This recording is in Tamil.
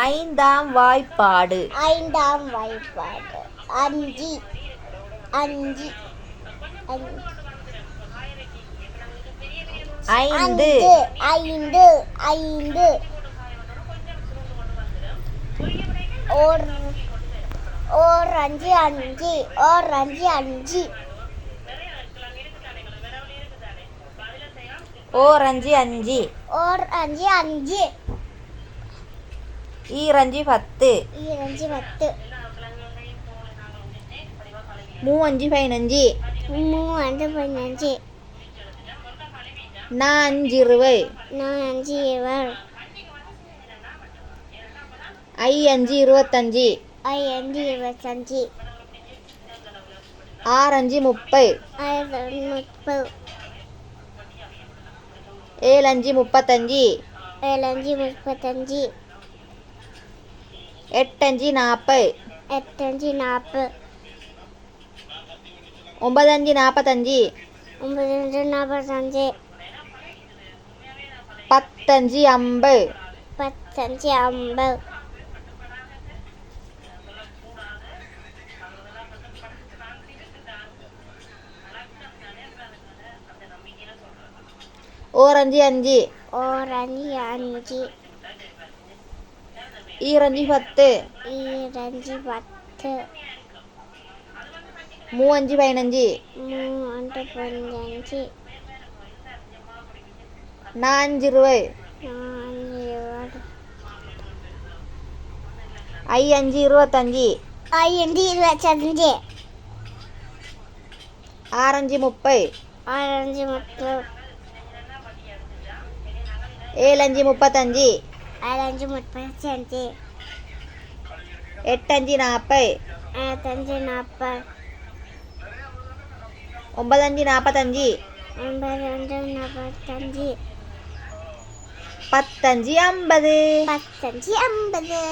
ஐந்தாம் வாய்ப்பாடு. ஐந்தாம் வாய்ப்பாடு. அஞ்சு. அஞ்சு. அஞ்சு. ஐந்து. ஐந்து. ஐந்து. ஓர் ஓர் அஞ்சு அஞ்சு. ஓர் அஞ்சு அஞ்சு. ஓரஞ்சு அஞ்சு. ஓர் அஞ்சு அஞ்சு. ஈரஞ்சு பத்து. ஈரஞ்சு பத்து. மூவஞ்சு பதினஞ்சு. மூவஞ்சு பதினஞ்சு. நாஞ்சு இருபது. நான் அஞ்சு இருபது. ஐ அஞ்சு இருபத்தஞ்சு. ஐ அஞ்சு இருபத்தஞ்சு. ஆறஞ்சு முப்பது. முப்பது. ஏழஞ்சு முப்பத்தஞ்சு. ஏழஞ்சு முப்பத்தஞ்சு. எட்டஞ்சு நாற்பது. எட்டஞ்சு நாற்பது. ஒன்பதஞ்சு நாற்பத்தஞ்சு. ஒன்பதஞ்சு நாற்பத்தஞ்சு. பத்தஞ்சு ஐம்பது. பத்தஞ்சு ஐம்பது. ஓரஞ்சு அஞ்சு. ஓரஞ்சு அஞ்சு. ஈரஞ்சு பத்து. ஈரஞ்சு பத்து. மூவஞ்சு பதினஞ்சு. மூன்று பதினஞ்சு. நான்கு இருபது. ஐ அஞ்சு இருபத்தஞ்சு. ஐந்து இருபத்தஞ்சு. ஆறஞ்சு முப்பது. ஆரஞ்சு முப்பது. ஏழஞ்சு முப்பத்தஞ்சு. ఆరஞ்சు ముప్పై సెంటి എട്ടഞ്ച് നാൽപ്പത് ആയിരത്തഞ്ച് ഒമ്പതഞ്ച് നാൽപ്പത്തഞ്ച് ഒമ്പത് പത്തഞ്ച് അമ്പത്. പത്തഞ്ച് അമ്പത്.